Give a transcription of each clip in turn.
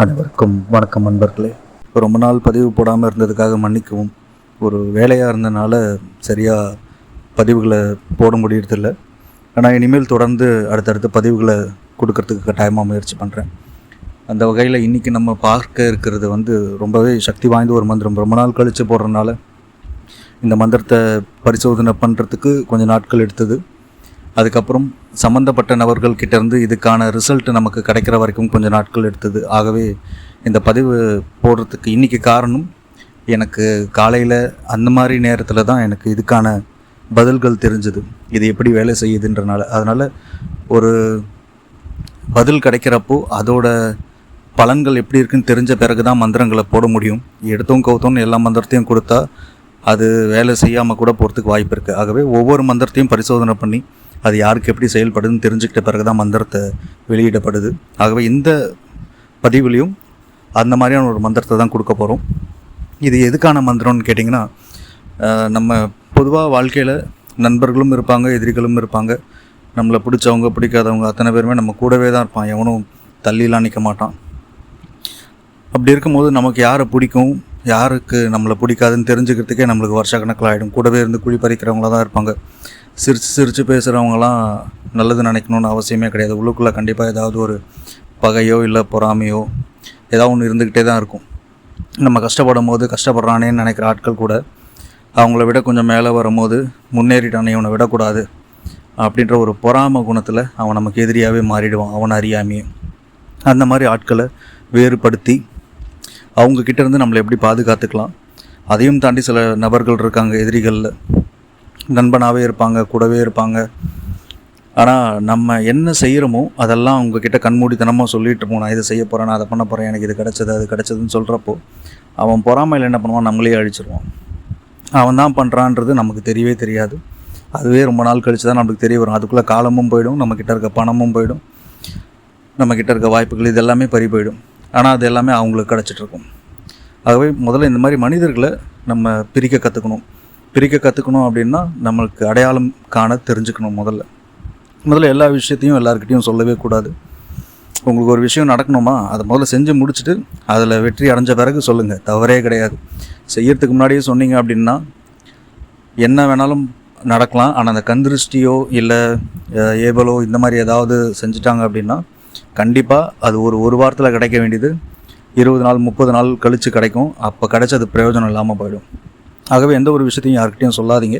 அனைவருக்கும் வணக்கம் நண்பர்களே. ரொம்ப நாள் பதிவு போடாமல் இருந்ததுக்காக மன்னிக்கவும். ஒரு வேலையாக இருந்தனால சரியாக பதிவுகளை போட முடியறதில்ல. ஆனால் இனிமேல் தொடர்ந்து அடுத்தடுத்து பதிவுகளை கொடுக்கறதுக்கு கட்டாயமாக முயற்சி பண்ணுறேன் அந்த வகையில் இன்றைக்கி நம்ம பார்க்க இருக்கிறது வந்து ரொம்பவே சக்தி வாய்ந்த ஒரு மந்திரம். ரொம்ப நாள் கழித்து போடுறதுனால இந்த மந்திரத்தை பரிசோதனை பண்ணுறதுக்கு கொஞ்சம் நாட்கள் எடுத்தது. அதுக்கப்புறம் சம்மந்தப்பட்ட நபர்கள் கிட்டேருந்து இதுக்கான ரிசல்ட் நமக்கு கிடைக்கிற வரைக்கும் கொஞ்சம் நாட்கள் எடுத்தது. ஆகவே இந்த பதிவு போடுறதுக்கு இன்றைக்கி காரணம் எனக்கு காலையில் அந்த மாதிரி நேரத்தில் தான் எனக்கு இதுக்கான பதில்கள் தெரிஞ்சுது. இது எப்படி வேலை செய்யுதுன்றனால. அதனால் ஒரு பதில் கிடைக்கிறப்போ அதோட பலன்கள் எப்படி இருக்குன்னு தெரிஞ்ச பிறகு தான் மந்திரங்களை போட முடியும். எடுத்தோம் கவுத்தோன்னு எல்லா மந்திரத்தையும் கொடுத்தா அது வேலை செய்யாமல் கூட போகிறதுக்கு வாய்ப்பு இருக்குது ஆகவே ஒவ்வொரு மந்திரத்தையும் பரிசோதனை பண்ணி அது யாருக்கு எப்படி செயல்படுதுன்னு தெரிஞ்சுக்கிட்ட பிறகு தான் மந்திரத்தை வெளியிடப்படுது. ஆகவே இந்த பதிவுலையும் அந்த மாதிரியான ஒரு மந்திரத்தை தான் கொடுக்க போகிறோம் இது எதுக்கான மந்திரம்னு கேட்டிங்கன்னா நம்ம பொதுவாக வாழ்க்கையில் நண்பர்களும் இருப்பாங்க எதிரிகளும் இருப்பாங்க. நம்மளை பிடிச்சவங்க பிடிக்காதவங்க அத்தனை பேருமே நம்ம கூடவே தான் இருப்பான். எவனும் தள்ளிலாம் நிற்க மாட்டான். அப்படி இருக்கும்போது நமக்கு யாரை பிடிக்கும்? யாருக்கு நம்மளை பிடிக்காதுன்னு தெரிஞ்சுக்கிறதுக்கே நம்மளுக்கு வருஷ கணக்கில் ஆகிடும் கூடவே இருந்து குழி பறிக்கிறவங்களா தான் இருப்பாங்க. சிரித்து சிரித்து பேசுகிறவங்களாம் நல்லது நினைக்கணும்னு அவசியமே கிடையாது. உள்ளுக்குள்ளே கண்டிப்பாக ஏதாவது ஒரு பகையோ இல்லை பொறாமையோ ஏதாவது ஒன்று இருந்துக்கிட்டே தான் இருக்கும். நம்ம கஷ்டப்படும் போது கஷ்டப்படுறானேன்னு நினைக்கிற ஆட்கள் கூட அவங்கள விட கொஞ்சம் மேலே வரும்போது முன்னேறிட்டானே இவனை விடக்கூடாது அப்படின்ற ஒரு பொறாம குணத்தில் அவன் நமக்கு எதிரியாகவே மாறிடுவான் அவன் அறியாமையே. அந்த மாதிரி ஆட்களை வேறுபடுத்தி அவங்கக்கிட்ட இருந்து நம்மளை எப்படி பாதுகாத்துக்கலாம்? அதையும் தாண்டி சில நபர்கள் இருக்காங்க எதிரிகளில். நண்பனாகவே இருப்பாங்க கூடவே இருப்பாங்க. ஆனால் நம்ம என்ன செய்கிறோமோ அதெல்லாம் அவங்கக்கிட்ட கண்மூடித்தனமாக சொல்லிட்டு இருப்போம் நான் இதை செய்ய போகிறேன் நான் அதை பண்ண போகிறேன் எனக்கு இது கிடச்சது அது கிடச்சதுன்னு சொல்கிறப்போ அவன் பொறாமையில் என்ன பண்ணுவான்? நம்மளே அழிச்சிருவான். அவன் தான் பண்ணுறான்றது நமக்கு தெரியவே தெரியாது. அதுவே ரொம்ப நாள் கழித்து தான் நமக்கு தெரிய வரும். அதுக்குள்ளே காலமும் போயிடும் நம்மக்கிட்ட இருக்க பணமும் போயிடும் நம்மக்கிட்ட இருக்க வாய்ப்புகள் இது எல்லாமே பறி போயிடும். ஆனால் அது எல்லாமே அவங்களுக்கு கிடச்சிட்ருக்கும். ஆகவே முதல்ல இந்த மாதிரி மனிதர்களை நம்ம பிரிக்க கற்றுக்கணும் பிரிக்க கற்றுக்கணும் அப்படின்னா நம்மளுக்கு அடையாளம் காண தெரிஞ்சுக்கணும் முதல்ல. முதல்ல எல்லா விஷயத்தையும் எல்லாருக்கிட்டையும் சொல்லவே கூடாது. உங்களுக்கு ஒரு விஷயம் நடக்கணுமா அதை முதல்ல செஞ்சு முடிச்சுட்டு அதில் வெற்றி அடைஞ்ச பிறகு சொல்லுங்கள் தவறே கிடையாது. செய்யறதுக்கு முன்னாடியே சொன்னீங்க அப்படின்னா என்ன வேணாலும் நடக்கலாம். ஆனால் அந்த கந்திருஷ்டியோ இல்லை ஏபலோ இந்த மாதிரி ஏதாவது செஞ்சுட்டாங்க அப்படின்னா கண்டிப்பாக அது ஒரு ஒரு வாரத்தில் கிடைக்க வேண்டியது. இருபது நாள் முப்பது நாள் கழித்து கிடைக்கும். அப்போ கிடைச்சது பிரயோஜனம் இல்லாமல் போயிடும். ஆகவே எந்த ஒரு விஷயத்தையும் யார்கிட்டையும் சொல்லாதீங்க.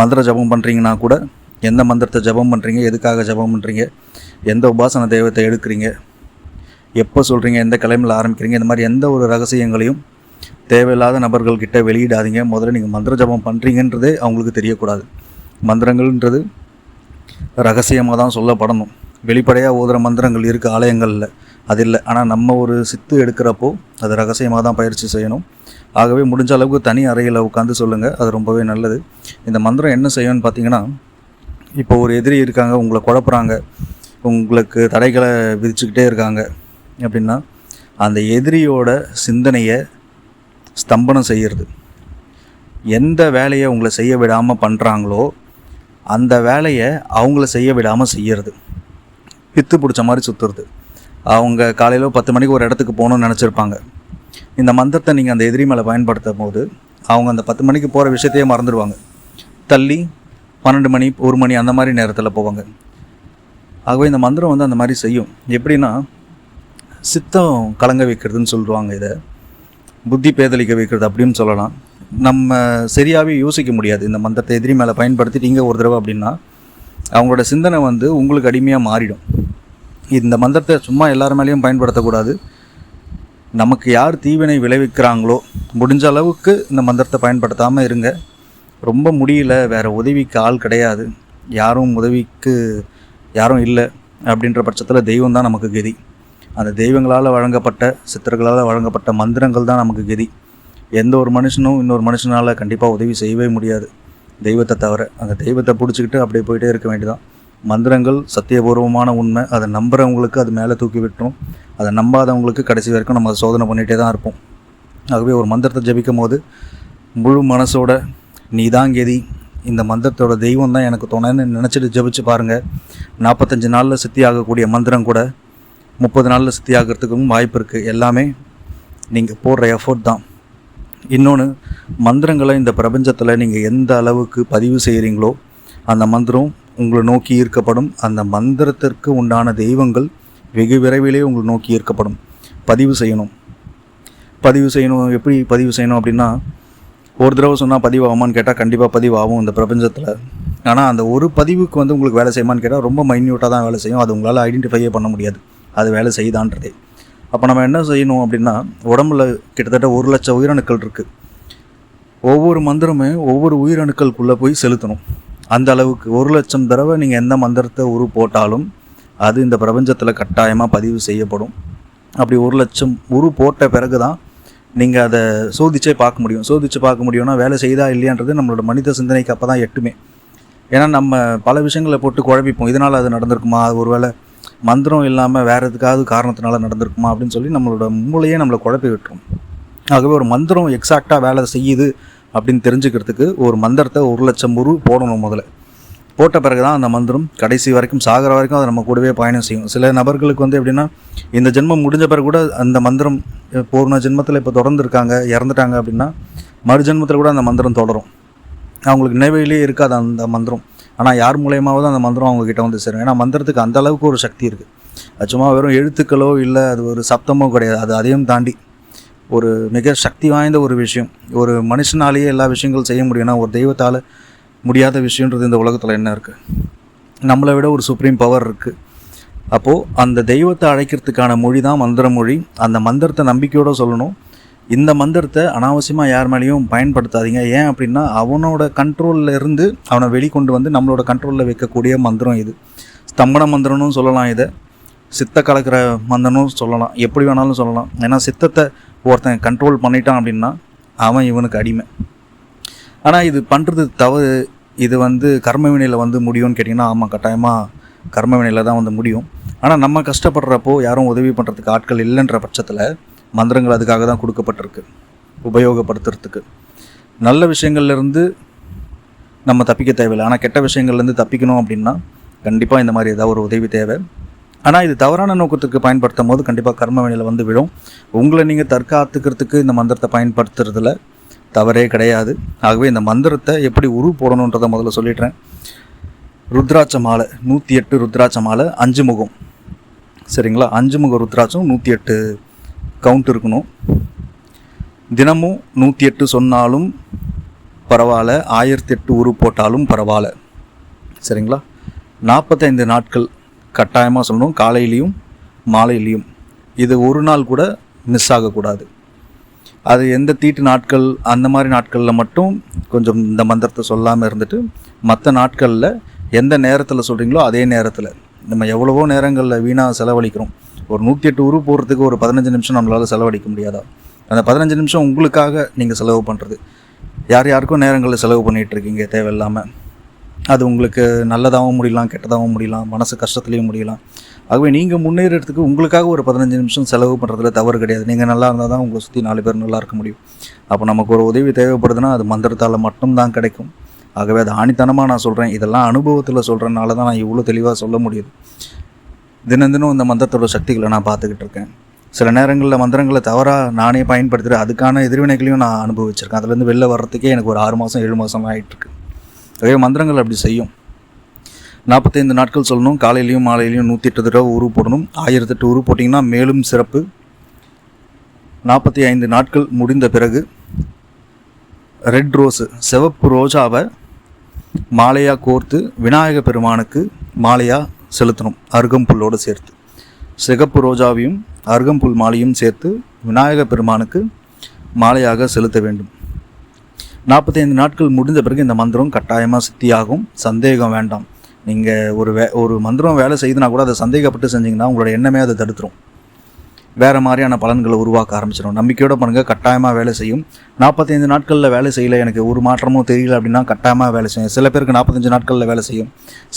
மந்திர ஜபம் பண்ணுறீங்கன்னா கூட எந்த மந்திரத்தை ஜபம் பண்ணுறீங்க எதுக்காக ஜபம் பண்ணுறீங்க எந்த உபாசன தெய்வத்தை எடுக்கிறீங்க எப்போ சொல்கிறீங்க எந்த கிழமையில் ஆரம்பிக்கிறீங்க இந்த மாதிரி எந்த ஒரு ரகசியங்களையும் தேவையில்லாத நபர்கள்கிட்ட வெளியிடாதீங்க. முதல்ல நீங்கள் மந்திர ஜபம் பண்ணுறீங்கன்றதே அவங்களுக்கு தெரியக்கூடாது. மந்திரங்கள்ன்றது ரகசியமாக தான் சொல்லப்படணும். வெளிப்படையாக ஓதுற மந்திரங்கள் இருக்குது ஆலயங்களில். அது இல்லை. ஆனால் நம்ம ஒரு சித்து எடுக்கிறப்போ அது ரகசியமாக தான் பயிற்சி செய்யணும். ஆகவே முடிஞ்ச அளவுக்கு தனி அறையில் உட்காந்து சொல்லுங்கள் அது ரொம்பவே நல்லது. இந்த மந்திரம் என்ன செய்யணும்னு பார்த்தீங்கன்னா இப்போ ஒரு எதிரி இருக்காங்க உங்களை குழப்புறாங்க உங்களுக்கு தடைகளை விதிச்சுக்கிட்டே இருக்காங்க அப்படின்னா அந்த எதிரியோட சிந்தனையை ஸ்தம்பனம் செய்கிறது எந்த வேலையை உங்களை செய்ய விடாமல் பண்ணுறாங்களோ அந்த வேலையை அவங்கள செய்ய விடாமல் செய்கிறது பித்து பிடிச்ச மாதிரி சுற்றுறது அவங்க காலையில் பத்து மணிக்கு ஒரு இடத்துக்கு போகணும்னு நினச்சிருப்பாங்க. இந்த மந்திரத்தை நீங்கள் அந்த எதிரி மேலே பயன்படுத்தும் போது அவங்க அந்த பத்து மணிக்கு போகிற விஷயத்தையே மறந்துடுவாங்க. தள்ளி பன்னெண்டு மணி ஒரு மணி அந்த மாதிரி நேரத்தில் போவாங்க. ஆகவே இந்த மந்திரம் வந்து அந்த மாதிரி செய்யும். எப்படின்னா சித்தம் கலங்க வைக்கிறதுன்னு சொல்லுவாங்க இதை. புத்தி பேதலிக்க வைக்கிறது அப்படின்னு சொல்லலாம். நம்ம சரியாகவே யோசிக்க முடியாது. இந்த மந்திரத்தை எதிரி மேலே பயன்படுத்திட்டீங்க ஒரு தடவை அப்படின்னா அவங்களோட சிந்தனை வந்து உங்களுக்கு அடிமையாக மாறிடும். இந்த மந்திரத்தை சும்மா எல்லார் மேலேயும் பயன்படுத்தக்கூடாது. நமக்கு யார் தீவினை விளைவிக்கிறாங்களோ முடிஞ்ச அளவுக்கு இந்த மந்திரத்தை பயன்படுத்தாமல் இருங்க. ரொம்ப முடியல வேறு உதவிக்கு ஆள் கிடையாது. யாரும் உதவிக்கு யாரும் இல்லை அப்படின்ற பட்சத்தில் தெய்வம் தான் நமக்கு கதி. அந்த தெய்வங்களால் வழங்கப்பட்ட சித்தர்களால் வழங்கப்பட்ட மந்திரங்கள் தான் நமக்கு கதி. எந்த ஒரு மனுஷனும் இன்னொரு மனுஷனால் கண்டிப்பாக உதவி செய்யவே முடியாது. தெய்வத்தை தவிர அந்த தெய்வத்தை பிடிச்சிக்கிட்டு அப்படியே போயிட்டே இருக்க வேண்டியதான் மந்திரங்கள் சத்தியபூர்வமான உண்மை. அதை நம்புகிறவங்களுக்கு அது மேலே தூக்கி விட்டுரும். அதை நம்பாதவங்களுக்கு கடைசி வரைக்கும் நம்ம அதை சோதனை பண்ணிகிட்டே தான் இருப்போம். ஆகவே ஒரு மந்திரத்தை ஜபிக்கும் போது முழு மனசோட நீதான் கெதி. இந்த மந்திரத்தோட தெய்வம் தான் எனக்கு துணைன்னு நினச்சிட்டு ஜபிச்சு பாருங்கள் நாற்பத்தஞ்சு நாளில் சித்தி ஆகக்கூடிய மந்திரம் கூட முப்பது நாளில் சித்தி ஆகிறதுக்கும் வாய்ப்பு இருக்குது எல்லாமே நீங்கள் போடுற எஃபோர்ட் தான். இன்னொன்று மந்திரங்களை இந்த பிரபஞ்சத்தில் நீங்கள் எந்த அளவுக்கு பதிவு செய்கிறீங்களோ அந்த மந்திரம் உங்களை நோக்கி ஈர்க்கப்படும். அந்த மந்திரத்திற்கு உண்டான தெய்வங்கள் வெகு விரைவிலே உங்களை நோக்கி ஈர்க்கப்படும். பதிவு செய்யணும். பதிவு செய்யணும். எப்படி பதிவு செய்யணும் அப்படின்னா ஒரு தடவை சொன்னால் பதிவாகுமான்னு கேட்டால் கண்டிப்பாக பதிவாகும் இந்த பிரபஞ்சத்தில். ஆனால் அந்த ஒரு பதிவுக்கு வந்து உங்களுக்கு வேலை செய்யுமான்னு கேட்டால் ரொம்ப மைன்யூட்டாக தான் வேலை செய்யும். அது உங்களால் ஐடென்டிஃபையே பண்ண முடியாது. அது வேலை செய்தான்றதே அப்போ நம்ம என்ன செய்யணும் அப்படின்னா உடம்புல கிட்டத்தட்ட ஒரு லட்சம் உயிரணுக்கள் இருக்குது ஒவ்வொரு மந்திரமே ஒவ்வொரு உயிரணுக்களுக்குள்ளே போய் செலுத்தணும். அந்த அளவுக்கு ஒரு லட்சம் தடவை நீங்கள் எந்த மந்திரத்தை உரு போட்டாலும் அது இந்த பிரபஞ்சத்தில் கட்டாயமாக பதிவு செய்யப்படும். அப்படி ஒரு லட்சம் உரு போட்ட பிறகு தான் நீங்கள் அதை சோதிச்சே பார்க்க முடியும். சோதிச்சு பார்க்க முடியும்னா வேலை செய்தா இல்லையான்றது நம்மளோட மனித சிந்தனைக்கு அப்போ தான் எட்டுமே. ஏன்னா நம்ம பல விஷயங்களை போட்டு குழப்பிப்போம். இதனால் அது நடந்திருக்குமா? அது ஒருவேளை மந்திரம் இல்லாமல் வேறு எதுக்காவது காரணத்தினால நடந்திருக்குமா அப்படின்னு சொல்லி நம்மளோட மூளையே நம்மளை குழப்பி விட்டுரும். ஆகவே ஒரு மந்திரம் எக்ஸாக்டாக வேலை செய்யுது அப்படின்னு தெரிஞ்சுக்கிறதுக்கு ஒரு மந்திரத்தை ஒரு லட்சம் உரு போடணும் முதல்ல. போட்ட பிறகு தான் அந்த மந்திரம் கடைசி வரைக்கும் சாகிற வரைக்கும் அதை நம்ம கூடவே பயணம் செய்யும். சில நபர்களுக்கு வந்து எப்படின்னா இந்த ஜென்மம் முடிஞ்ச பிறகு கூட அந்த மந்திரம் போன ஜென்மத்தில் இப்போ தொடர்ந்து இருக்காங்க இறந்துட்டாங்க அப்படின்னா மறு ஜென்மத்தில் கூட அந்த மந்திரம் தொடரும். அவங்களுக்கு நினைவிலேயே இருக்காது அந்த மந்திரம். ஆனால் யார் மூலியமாவது அந்த மந்திரம் அவங்கக்கிட்ட வந்து சேரும். ஏன்னா மந்திரத்துக்கு அந்த அளவுக்கு ஒரு சக்தி இருக்குது அது சும்மா வெறும் எழுத்துக்களோ இல்லை அது ஒரு சப்தமோ கிடையாது. அது அதையும் தாண்டி ஒரு மிக சக்தி வாய்ந்த ஒரு விஷயம். ஒரு மனுஷனாலேயே எல்லா விஷயங்களும் செய்ய முடியும்னா ஒரு தெய்வத்தால் முடியாத விஷயன்றது இந்த உலகத்தில் என்ன இருக்குது நம்மளை விட ஒரு சுப்ரீம் பவர் இருக்குது அப்போது அந்த தெய்வத்தை அழைக்கிறதுக்கான மொழி தான் மந்திர மொழி அந்த மந்திரத்தை நம்பிக்கையோடு சொல்லணும். இந்த மந்திரத்தை அனாவசியமாக யார் மேலேயும் பயன்படுத்தாதீங்க. ஏன் அப்படின்னா அவனோட கண்ட்ரோலில் இருந்து அவனை வெளிக்கொண்டு வந்து நம்மளோட கண்ட்ரோலில் வைக்கக்கூடிய மந்திரம் இது. ஸ்தம்பன மந்திரம்னு சொல்லலாம் இதை. சித்த கலக்கிற மந்திரம்னு சொல்லலாம். எப்படி வேணாலும் சொல்லலாம். ஏன்னா சித்தத்தை ஒருத்தன் கண்ட்ரோல் பண்ணிட்டான் அப்படின்னா அவன் இவனுக்கு அடிமை. ஆனால் இது பண்ணுறது தவறு இது வந்து கர்மவினையில் வந்து முடியும்னு கேட்டிங்கன்னா ஆமாம் கட்டாயமாக கர்மவினையில் தான் வந்து முடியும். ஆனால் நம்ம கஷ்டப்படுறப்போ யாரும் உதவி பண்ணுறதுக்கு ஆட்கள் இல்லைன்ற பட்சத்தில் மந்திரங்கள் அதுக்காக தான் கொடுக்கப்பட்டிருக்கு உபயோகப்படுத்துறதுக்கு. நல்ல விஷயங்கள்லேருந்து நம்ம தப்பிக்க தேவையில்லை. ஆனால் கெட்ட விஷயங்கள்லேருந்து தப்பிக்கணும் அப்படின்னா கண்டிப்பாக இந்த மாதிரி ஏதாவது ஒரு உதவி தேவை. ஆனால் இது தவறான நோக்கத்துக்கு பயன்படுத்தும் போது கண்டிப்பாக கர்ம வினையில் வந்து விழும். உங்களை நீங்கள் தற்காத்துக்கிறதுக்கு இந்த மந்திரத்தை பயன்படுத்துறதுல தவறே கிடையாது. ஆகவே இந்த மந்திரத்தை எப்படி உரு போடணுன்றதை முதல்ல சொல்லிடுறேன். ருத்ராட்ச மாலை நூற்றி எட்டு ருத்ராட்ச மாலை அஞ்சு முகம். சரிங்களா? அஞ்சு முக ருத்ராட்சம் நூற்றி எட்டு கவுண்ட் இருக்கணும். தினமும் நூற்றி எட்டு சொன்னாலும் பரவாயில்ல. ஆயிரத்தி எட்டு உரு போட்டாலும் பரவாயில்ல. சரிங்களா? நாற்பத்தைந்து நாட்கள் கட்டாயமாக சொல்லணும். காலையிலையும் மாலையிலையும். இது ஒரு நாள் கூட மிஸ் ஆகக்கூடாது. அது எந்த தீட்டு நாட்கள் அந்த மாதிரி நாட்களில் மட்டும் கொஞ்சம் இந்த மந்திரத்தை சொல்லாமல் இருந்துட்டு மற்ற நாட்களில் எந்த நேரத்தில் சொல்கிறீங்களோ அதே நேரத்தில். நம்ம எவ்வளவோ நேரங்களில் வீணாக செலவழிக்கிறோம். ஒரு நூற்றி எட்டு உரு போடுறதுக்கு ஒரு பதினஞ்சு நிமிஷம் நம்மளால் செலவழிக்க முடியாதா? அந்த பதினஞ்சு நிமிஷம் உங்களுக்காக நீங்கள் செலவு பண்ணுறது யார் யாருக்கும் நேரங்களில் செலவு பண்ணிகிட்டு இருக்கீங்க தேவையில்லாமல் அது உங்களுக்கு நல்லதாகவும் முடியலாம் கெட்டதாகவும் முடியலாம் மனசு கஷ்டத்துலேயும் முடியலாம். ஆகவே நீங்கள் முன்னேறதுக்கு உங்களுக்காக ஒரு பதினஞ்சு நிமிஷம் செலவு பண்ணுறதுல தவறு கிடையாது. நீங்கள் நல்லா இருந்தால் தான் உங்களை சுற்றி நாலு பேர் நல்லா இருக்க முடியும். அப்போ நமக்கு ஒரு உதவி தேவைப்படுதுன்னா அது மந்திரத்தால் மட்டும்தான் கிடைக்கும். ஆகவே அது ஆணித்தனமாக நான் சொல்கிறேன் இதெல்லாம் அனுபவத்தில் சொல்கிறனால தான் நான் இவ்வளோ தெளிவாக சொல்ல முடியுது. தினம் தினம் இந்த மந்திரத்தோட சக்திகளை நான் பார்த்துக்கிட்டு இருக்கேன். சில நேரங்களில் மந்திரங்களை தவறாக நானே பயன்படுத்துகிற அதுக்கான எதிர்வினைகளையும் நான் அனுபவிச்சிருக்கேன். அதுலேருந்து வெளில வர்றதுக்கே எனக்கு ஒரு ஆறு மாதம் ஏழு மாதம் ஆகிட்டுருக்கு அதே மந்திரங்கள் அப்படி செய்யும். நாற்பத்தைந்து நாட்கள் சொல்லணும். காலையிலையும் மாலையிலையும் நூற்றி எட்டு தடவை உரு போடணும். ஆயிரத்தெட்டு உரு போட்டிங்கன்னா மேலும் சிறப்பு. நாற்பத்தி ஐந்து நாட்கள் முடிந்த பிறகு ரெட் ரோஸு சிவப்பு ரோஜாவை மாலையாக கோர்த்து விநாயக பெருமானுக்கு மாலையாக செலுத்தணும். அருகம்புல்லோடு சேர்த்து. சிகப்பு ரோஜாவையும் அருகம்புல் மாலையும் சேர்த்து விநாயக பெருமானுக்கு மாலையாக செலுத்த வேண்டும். நாற்பத்தைந்து நாட்கள் முடிந்த பிறகு இந்த மந்திரம் கட்டாயமாக சித்தியாகும். சந்தேகம் வேண்டாம். நீங்கள் ஒரு வே ஒரு மந்திரம் வேலை செய்துனா கூட அதை சந்தேகப்பட்டு செஞ்சீங்கன்னா உங்களோட எண்ணமே அதை தடுத்துரும். வேறு மாதிரியான பலன்களை உருவாக்க ஆரம்பிச்சிடும் நம்பிக்கையோட பண்ணுங்கள் கட்டாயமாக வேலை செய்யும். நாற்பத்தைந்து நாட்களில் வேலை செய்யல எனக்கு ஒரு மாற்றமும் தெரியல அப்படின்னா கட்டாயமாக வேலை செய்யும். சில பேருக்கு நாற்பத்தஞ்சு நாட்களில் வேலை செய்யும்.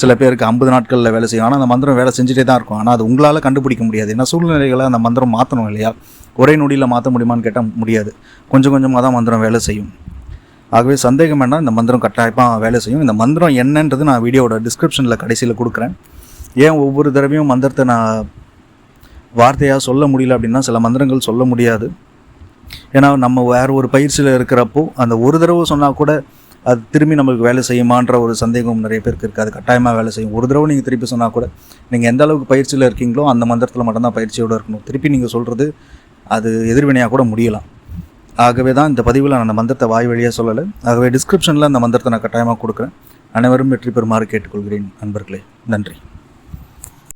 சில பேருக்கு ஐம்பது நாட்களில் வேலை செய்யும். ஆனால் அந்த மந்திரம் வேலை செஞ்சுட்டே தான் இருக்கும். ஆனால் அது உங்களால் கண்டுபிடிக்க முடியாது. ஏன்னா சூழ்நிலைகளை அந்த மந்திரம் மாற்றணும் இல்லையா? ஒரே நொடியில் மாற்ற முடியுமான்னு கேட்டால் முடியாது. கொஞ்சம் கொஞ்சமாக தான் மந்திரம் வேலை செய்யும். ஆகவே சந்தேகம் வேண்டாம். இந்த மந்திரம் கட்டாயமாக வேலை செய்யும். இந்த மந்திரம் என்னன்றது நான் வீடியோவோட டிஸ்கிரிப்ஷனில் கடைசியில் கொடுக்குறேன். ஏன் ஒவ்வொரு தடவையும் மந்திரத்தை நான் வார்த்தையாக சொல்ல முடியல அப்படின்னா சில மந்திரங்கள் சொல்ல முடியாது. ஏன்னா நம்ம வேற ஒரு பயிற்சியில் இருக்கிறப்போ அந்த ஒரு தடவை சொன்னால் கூட அது திரும்பி நம்மளுக்கு வேலை செய்யுமான்ற ஒரு சந்தேகம் நிறைய பேருக்கு இருக்குது அது கட்டாயமாக வேலை செய்யும். ஒரு தடவை நீங்கள் திருப்பி சொன்னால் கூட நீங்கள் எந்த அளவுக்கு பயிற்சியில் இருக்கீங்களோ அந்த மந்திரத்தில் மட்டும்தான் பயிற்சியோடு இருக்கணும். திருப்பி நீங்கள் சொல்கிறது அது எதிர்வினையாக கூட முடியலாம். ஆகவே தான் இந்த பதிவில் நான் அந்த மந்திரத்தை வாய் வழியாக சொல்லலை. ஆகவே டிஸ்கிரிப்ஷனில் அந்த மந்திரத்தை நான் கட்டாயமாக கொடுக்குறேன். அனைவரும் வெற்றி பெறுமாறு கேட்டுக்கொள்கிறேன். நண்பர்களே நன்றி.